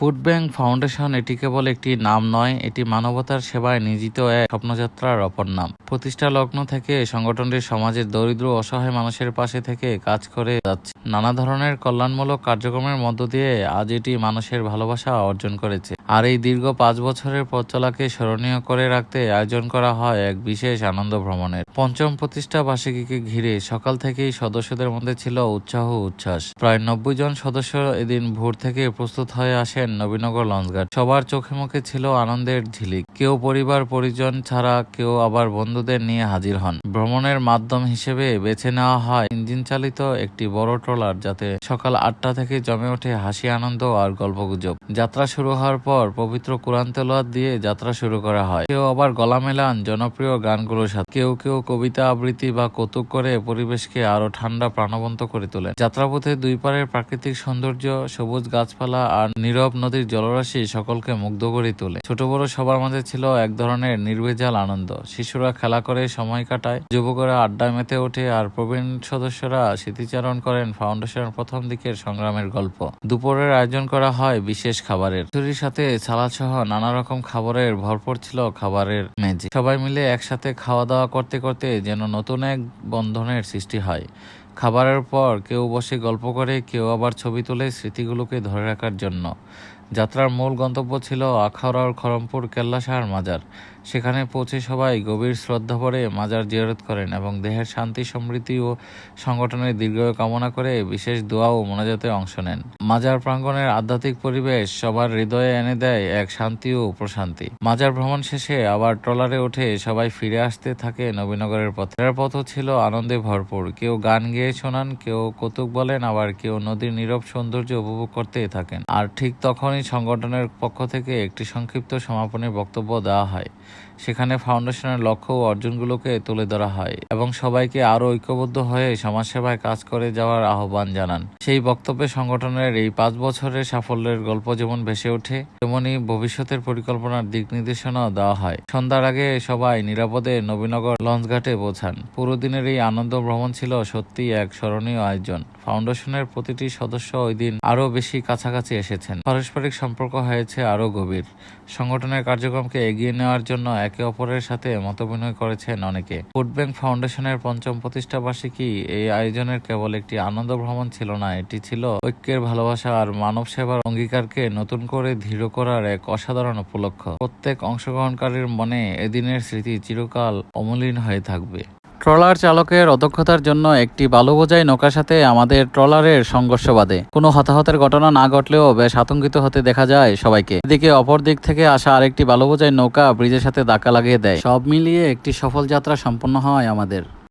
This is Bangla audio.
ফুড ব্যাংক ফাউন্ডেশন এটি কেবল একটি নাম নয়, এটি মানবতার সেবায় নিয়োজিত এক স্বপ্নযাত্রার অপর নাম। প্রতিষ্ঠা লগ্ন থেকে সংগঠনটি সমাজের দরিদ্র অসহায় মানুষের পাশে থেকে কাজ করে যাচ্ছে। নানা ধরনের কল্যাণমূলক কার্যক্রমের মধ্য দিয়ে আজ এটি মানুষের ভালোবাসা অর্জন করেছে। আর এই দীর্ঘ পাঁচ বছরের পথ চলাকে স্মরণীয় করে রাখতে আয়োজন করা হয় এক বিশেষ আনন্দ ভ্রমণের। পঞ্চম প্রতিষ্ঠা বার্ষিকীকে ঘিরে সকাল থেকেই সদস্যদের মধ্যে ছিল উৎসাহ উচ্ছ্বাস। প্রায় নব্বই জন সদস্য এদিন ভোর থেকে প্রস্তুত হয়ে আসেন নবীনগর লঞ্চঘাট সবার চোখে মুখে ছিল আনন্দের ঝিলিক। কেউ পরিবার, পরিজন ছাড়া কেউ আবার বন্ধুদের নিয়ে হাজির হন। ভ্রমণের মাধ্যম হিসেবে বেছে নেওয়া হয় ইঞ্জিন চালিত একটি বড় ট্রলার যাতে সকাল আটটা থেকে জমে ওঠে হাসি, আনন্দ আর গল্পগুজব। যাত্রা শুরু হওয়ার পর পবিত্র কোরআন তেলাওয়াত দিয়ে যাত্রা শুরু করা হয়। কেউ আবার গলা মেলান জনপ্রিয় গানগুলোর সাথে। কেউ কেউ কবিতা আবৃত্তি বা কৌতুক করে পরিবেশকে আরও ঠান্ডা প্রাণবন্ত করে তোলে যাত্রাপথে দুই পারের প্রাকৃতিক সৌন্দর্য, সবুজ গাছপালা আর নীরব নদীর জলরাশি সকলকে মুগ্ধ করে তোলে। ছোট বড় সবার মাঝে ছিল এক ধরনের নির্ভেজাল আনন্দ। শিশুরা খেলা করে, সময় কাটায়, যুবকরা আড্ডা মেতে ওঠে আর প্রবীণ সদস্যরা স্মৃতিচারণ করেন ফাউন্ডেশনের প্রথম দিকের সংগ্রামের গল্প। দুপুরের আয়োজন করা হয় বিশেষ খাবারের। সাথে সালাদ সহ নানা রকম খাবারের ভরপুর ছিল খাবারের মেজে সবাই মিলে একসাথে খাওয়া দাওয়া করতে করতে যেন নতুন এক বন্ধনের সৃষ্টি হয়। খাবারের পর কেউ বসে গল্প করে, কেউ আবার ছবি তোলে স্মৃতিগুলোকে ধরে রাখার জন্য। যাত্রার মূল গন্তব্য ছিল আখাউড়ার খরমপুর কেল্লাশাহার মাজার। সেখানে পৌঁছে সবাই গভীর শ্রদ্ধা ভরে মাজার জিয়ারত করেন এবং দেহের শান্তি, সমৃদ্ধি ও সংগঠনের দীর্ঘ কামনা করে বিশেষ দোয়া ও মোনাজাতে অংশ নেন। মাজার প্রাঙ্গণের আধ্যাত্মিক পরিবেশ সবার হৃদয়ে এনে দেয় এক শান্তি ও প্রশান্তি। মাজার ভ্রমণ শেষে আবার ট্রলারে উঠে সবাই ফিরে আসতে থাকে নবীনগরের পথে। পথও ছিল আনন্দে ভরপুর। কেউ গান গেয়ে শোনান, কেউ কৌতুক বলেন, আবার কেউ নদীর নীরব সৌন্দর্য উপভোগ করতে থাকেন। আর ঠিক তখনই সংগঠনের পক্ষ থেকে একটি সংক্ষিপ্ত সমাপনী বক্তব্য দেওয়া হয়। সেখানে ফাউন্ডেশনের লক্ষ্য ও অর্জনগুলোকে তুলে ধরা হয় এবং সবাইকে আরও ঐক্যবদ্ধ হয়ে সমাজসেবায় কাজ করে যাওয়ার আহ্বান জানান। সেই বক্তব্যে সংগঠনের এই পাঁচ বছরের সাফল্যের গল্প যেমন ভেসে ওঠে, তেমনি ভবিষ্যতের পরিকল্পনার দিক নির্দেশনাও দেওয়া হয়। সন্ধ্যার আগে সবাই নিরাপদে নবীনগর লঞ্চঘাটে পৌঁছান। পুরো দিনের এই আনন্দ ভ্রমণ ছিল সত্যি এক স্মরণীয় আয়োজন। ফাউন্ডেশনের প্রতিটি সদস্য ওই দিন আরও বেশি কাছাকাছি এসেছেন। পারস্পরিক সম্পর্ক হয়েছে আরও গভীর। সংগঠনের কার্যক্রমকে এগিয়ে নেওয়ার জন্য একে অপরের সাথে মতবিনিময় করেছেন অনেকে। ফুড ব্যাংক ফাউন্ডেশনের পঞ্চম প্রতিষ্ঠা বার্ষিকী এই আয়োজনের কেবল একটি আনন্দ ভ্রমণ ছিল না, এটি ছিল ঐক্যের ভালোবাসা আর মানব সেবার অঙ্গীকারকে নতুন করে দৃঢ় করার এক অসাধারণ উপলক্ষ। প্রত্যেক অংশগ্রহণকারীর মনে এদিনের স্মৃতি চিরকাল অমলিন হয়ে থাকবে। ট্রলার চালকের অদক্ষতার জন্য একটি বালু বোঝাই নৌকার সাথে আমাদের ট্রলারের সংঘর্ষ বাদে কোনো হতাহতের ঘটনা না ঘটলেও বেশ আতঙ্কিত হতে দেখা যায় সবাইকে। এদিকে অপর দিক থেকে আসা আরেকটি বালু বোঝাই নৌকা ব্রিজের সাথে ধাক্কা লাগিয়ে দেয়। সব মিলিয়ে একটি সফল যাত্রা সম্পন্ন হয় আমাদের।